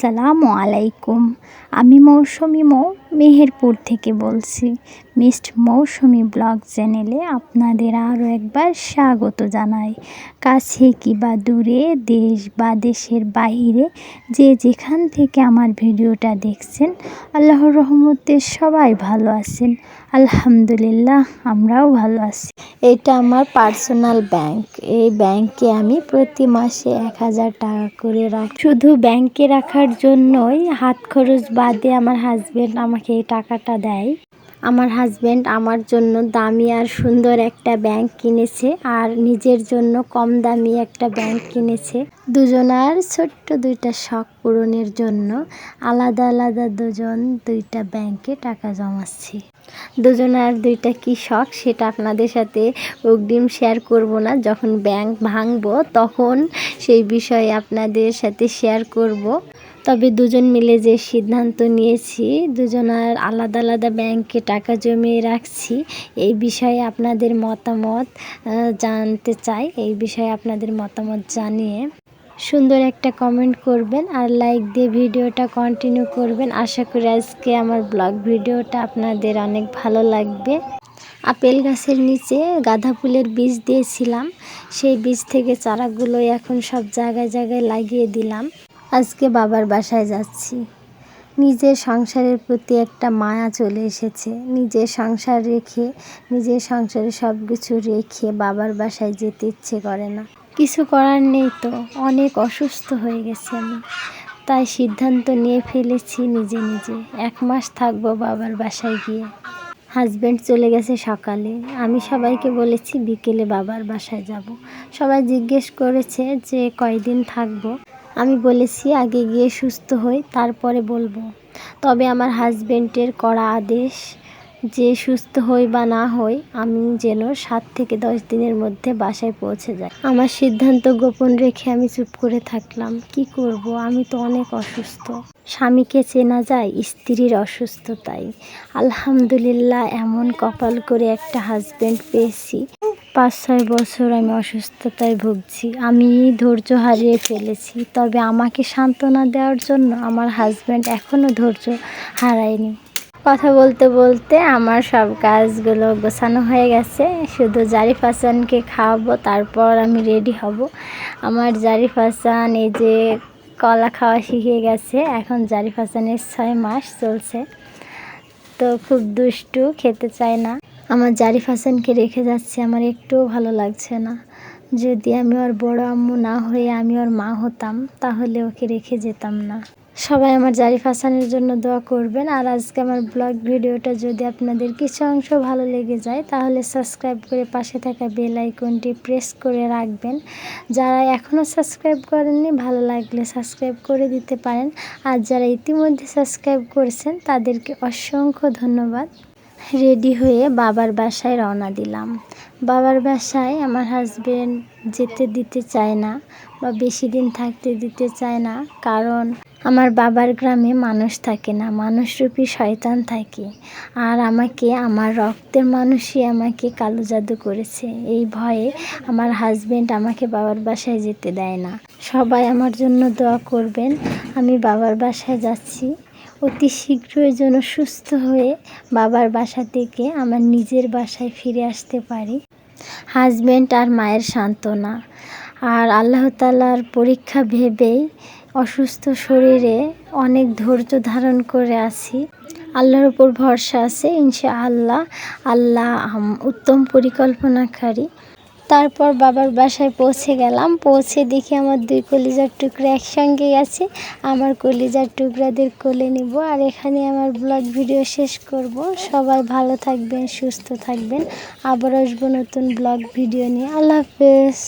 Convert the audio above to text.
আসসালামু আলাইকুম। আমি মৌসুমি মৌ মেহেরপুর থেকে বলছি। মিস্ট মৌসুমি ব্লগ চ্যানেলে আপনাদের আরও একবার স্বাগত জানাই। কাছে কি বা দূরে, দেশ বা দেশের বাইরে, যে যেখান থেকে আমার ভিডিওটা দেখছেন, আল্লাহর রহমতে সবাই ভালো আছেন। আলহামদুলিল্লাহ, আমরাও ভালো আছি। এটা আমার পার্সোনাল ব্যাংক। এই ব্যাংকে আমি প্রতি মাসে এক হাজার টাকা করে রাখি। শুধু ব্যাংকে রাখার জন্যই হাত খরচ বাদে আমার হাজবেন্ড আমাকে এই টাকাটা দেয়। আমার হাজব্যান্ড আমার জন্য দামি আর সুন্দর একটা ব্যাংক কিনেছে আর নিজের জন্য কম দামি একটা ব্যাংক কিনেছে। দুজনার ছোট্ট দুইটা শখ পূরণের জন্য আলাদা আলাদা দুজন দুইটা ব্যাংকে টাকা জমাচ্ছি। দুজনার দুইটা কি শখ সেটা আপনাদের সাথে অগ্রিম শেয়ার করব না। যখন ব্যাংক ভাঙবো তখন সেই বিষয়ে আপনাদের সাথে শেয়ার করব। তবে দুজন মিলে যে সিদ্ধান্ত নিয়েছি, দুজনার আলাদা আলাদা ব্যাংকে টাকা জমিয়ে রাখছি, এই বিষয়ে আপনাদের মতামত জানতে চাই। এই বিষয়ে আপনাদের মতামত জানিয়ে সুন্দর একটা কমেন্ট করবেন আর লাইক দিয়ে ভিডিওটা কন্টিনিউ করবেন। আশা করি আজকে আমার ব্লগ ভিডিওটা আপনাদের অনেক ভালো লাগবে। আপেল গাছের নিচে গাঁদা ফুলের বীজ দিয়েছিলাম। সেই বীজ থেকে চারাগুলো এখন সব জায়গায় জায়গায় লাগিয়ে দিলাম। আজকে বাবার বাসায় যাচ্ছি। নিজের সংসারের প্রতি একটা মায়া চলে এসেছে। নিজের সংসার রেখে, নিজের সংসারে সব কিছু রেখে বাবার বাসায় যেতে ইচ্ছে করে না। কিছু করার নেই তো, অনেক অসুস্থ হয়ে গেছে আমি। তাই সিদ্ধান্ত নিয়ে ফেলেছি নিজে নিজে। এক মাস থাকব বাবার বাসায় গিয়ে। হাজব্যান্ড চলে গেছে সকালে। আমি সবাইকে বলেছি বিকেলে বাবার বাসায় যাব। সবাই জিজ্ঞেস করেছে যে কয়দিন থাকব। আমি বলেছি, আগে গিয়ে সুস্থ হই, তারপরে বলব। তবে আমার হাজব্যান্ডের করা আদেশ, যে সুস্থ হই বা না হই, আমি যেন সাত থেকে দশ দিনের মধ্যে বাসায় পৌঁছে যাই। আমার সিদ্ধান্ত গোপন রেখে আমি চুপ করে থাকলাম। কি করব? আমি তো অনেক অসুস্থ। স্বামীকে চেনা যায়, স্ত্রীর অসুস্থতাই। আলহামদুলিল্লাহ, এমন কপাল করে একটা হাজব্যান্ড পেয়েছি। পাঁচ ছয় বছর আমি অসুস্থতায় ভুগছি। আমি ধৈর্য হারিয়ে ফেলেছি। তবে আমাকে সান্ত্বনা দেওয়ার জন্য আমার হাজব্যান্ড এখনও ধৈর্য হারায়নি। কথা বলতে বলতে আমার সব কাজগুলো গোছানো হয়ে গেছে। শুধু জারিফ হাসানকে খাওয়াবো, তারপর আমি রেডি হব। আমার জারিফ হাসান এই যে কলা খাওয়া শিখে গেছে। এখন জারিফ হাসানের ছয় মাস চলছে। তো খুব দুষ্টু, খেতে চায় না। আমার জারিফ হাসানকে রেখে যাচ্ছে, আমার একটুও ভালো লাগছে না। যদি আমি ওর বড় আম্মু না হয়ে আমি ওর মা হতাম, তাহলে ওকে রেখে যেতাম না। সবাই আমার জারিফ হাসানের জন্য দোয়া করবেন। আর আজকে আমার ব্লগ ভিডিওটা যদি আপনাদের কিছু অংশ ভালো লেগে যায়, তাহলে সাবস্ক্রাইব করে পাশে থাকা বেল আইকনটি প্রেস করে রাখবেন। যারা এখনও সাবস্ক্রাইব করেননি, ভালো লাগলে সাবস্ক্রাইব করে দিতে পারেন। আর যারা ইতিমধ্যে সাবস্ক্রাইব করেছেন, তাদেরকে অসংখ্য ধন্যবাদ। রেডি হয়ে বাবার বাসায় রওনা দিলাম। বাবার বাসায় আমার হাজবেন্ড যেতে দিতে চায় না বা বেশি দিন থাকতে দিতে চায় না, কারণ আমার বাবার গ্রামে মানুষ থাকে না, মানুষরূপী শয়তান থাকে। আর আমাকে, আমার রক্তের মানুষই আমাকে কালো জাদু করেছে। এই ভয়ে আমার হাজবেন্ড আমাকে বাবার বাসায় যেতে দেয় না। সবাই আমার জন্য দোয়া করবেন, আমি বাবার বাসায় যাচ্ছি। অতি শীঘ্রই যেন সুস্থ হয়ে বাবার বাসা থেকে আমার নিজের বাসায় ফিরে আসতে পারি। হাজব্যান্ড আর মায়ের সান্ত্বনা। আর আল্লাহ তালার পরীক্ষা ভেবেই অসুস্থ শরীরে অনেক ধৈর্য ধারণ করে আছি। আল্লাহর উপর ভরসা আছে ইনশা আল্লাহ আল্লাহ উত্তম পরিকল্পনাকারী। তারপর বাবার বাসায় পৌঁছে গেলাম। পৌঁছে দেখি আমার দুই কলিজার টুকরা একসঙ্গেই আছে। আমার কলিজার টুকরাদের কোলে নিব আর এখানে আমার ব্লগ ভিডিও শেষ করব। সবাই ভালো থাকবেন, সুস্থ থাকবেন। আবার আসব নতুন ব্লগ ভিডিও নিয়ে। আল্লাহ হাফেজ।